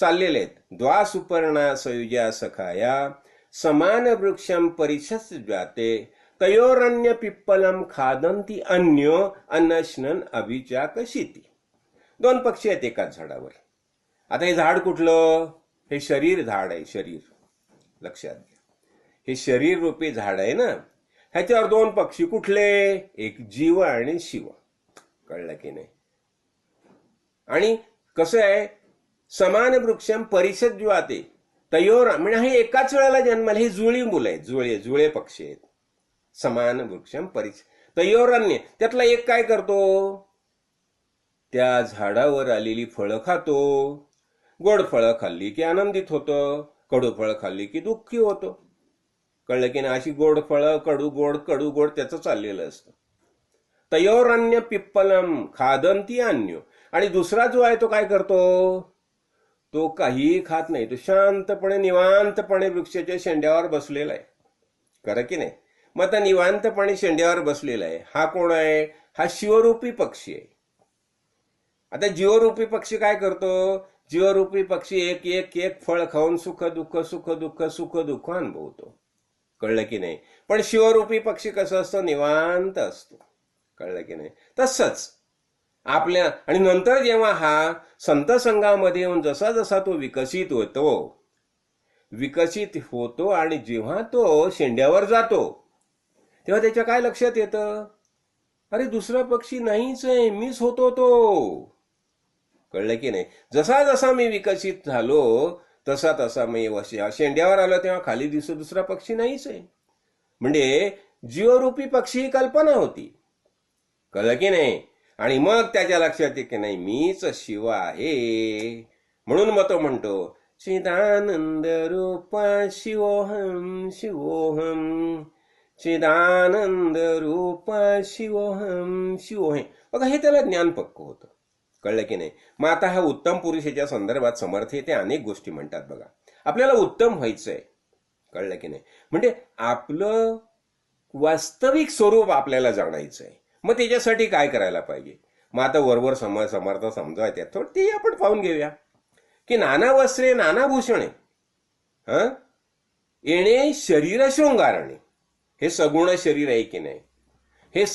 चाललेले आहेत. द्वा सुपर्णा सयुजा सखाया समान वृक्षम परिशस जाते तयोरन्य पिप्पलम खादंती अन्यो अनशनन अभिचाक शेती दोन पक्षी आहेत एकाच झाडावर. आता हे झाड कुठलं? हे शरीर झाड आहे शरीर. लक्षात घ्या. हे शरीर रूपी झाड आहे ना? ह्याच्यावर दोन पक्षी कुठले? एक जीव आणि शिव. कळलं की नाही? आणि कसं आहे? समान वृक्षम परिषद ज्वाते तयोर म्हणजे हे एकाच वेळेला जन्माला ही जुळी मुलं आहेत जुळे जुळे पक्षी आहेत. समान वृक्षम परिषद तयोरान्य त्यातला एक काय करतो? त्या झाडावर आलेली फळं खातो. गोड फळं खाल्ली की आनंदित होतं कडू फळं खाल्ली की दुःखी होतो. कळलं की नाही अशी गोड फळं कडू गोड कडू गोड त्याचं चाललेलं असतं. तयोरन्य पिप्पलम खादंती अन्य. आणि दुसरा जो आहे तो काय करतो? तो काहीही खात नाही. तो शांतपणे निवांतपणे वृक्षाच्या शेंड्यावर बसलेला आहे. खरं की नाही? मग आता निवांतपणे शेंड्यावर बसलेला आहे. हा कोण आहे? हा शिवरूपी पक्षी आहे. आता जीवरूपी पक्षी काय करतो? जीवरूपी पक्षी एक एक एक फळ खाऊन सुख दुःख सुख दुःख सुख दुःख अनुभवतो. कळलं की नाही? पण शिवरूपी पक्षी कसं असतं? निवांत असतो. कळलं की नाही? तसंच आपल्या आणि नंतर जेव्हा हा संत संघामध्ये येऊन जसा जसा तो विकसित होतो विकसित होतो आणि जेव्हा तो शेंड्यावर जातो तेव्हा त्याच्या काय लक्षात येतं? अरे दुसरा पक्षी नाहीच आहे मीच होतो तो. कळलं की नाही? जसा जसा मी विकसित झालो तसा तसा मी शेंड्यावर आलो तेव्हा खाली दिसतो दुसरा पक्षी नाहीच आहे. म्हणजे जीवरूपी पक्षी ही कल्पना होती. कळलं की नाही? आणि मग त्याच्या लक्षात येते की नाही मीच शिव आहे. म्हणून मग तो म्हणतो चिदानंद रूप शिवोहम शिवोहम. चिदानंद रूप शिवोहम शिवोहम बघा हे त्याला ज्ञान पक्क होतं. कळलं की नाही? मग आता हा उत्तम पुरुषाच्या संदर्भात समर्थ ते अनेक गोष्टी म्हणतात बघा. आपल्याला उत्तम व्हायचंय. कळलं की नाही? म्हणजे आपलं वास्तविक स्वरूप आपल्याला जाणायचं आहे मग त्याच्यासाठी काय करायला पाहिजे? मग आता वरवर सम समर्थ समजायचे थोडं ते आपण पाहून घेऊया. की नाना वस्त्रे नाना भूषणे हा? येणे शरीर शृंगारणे. हे सगुण शरीर आहे की नाही?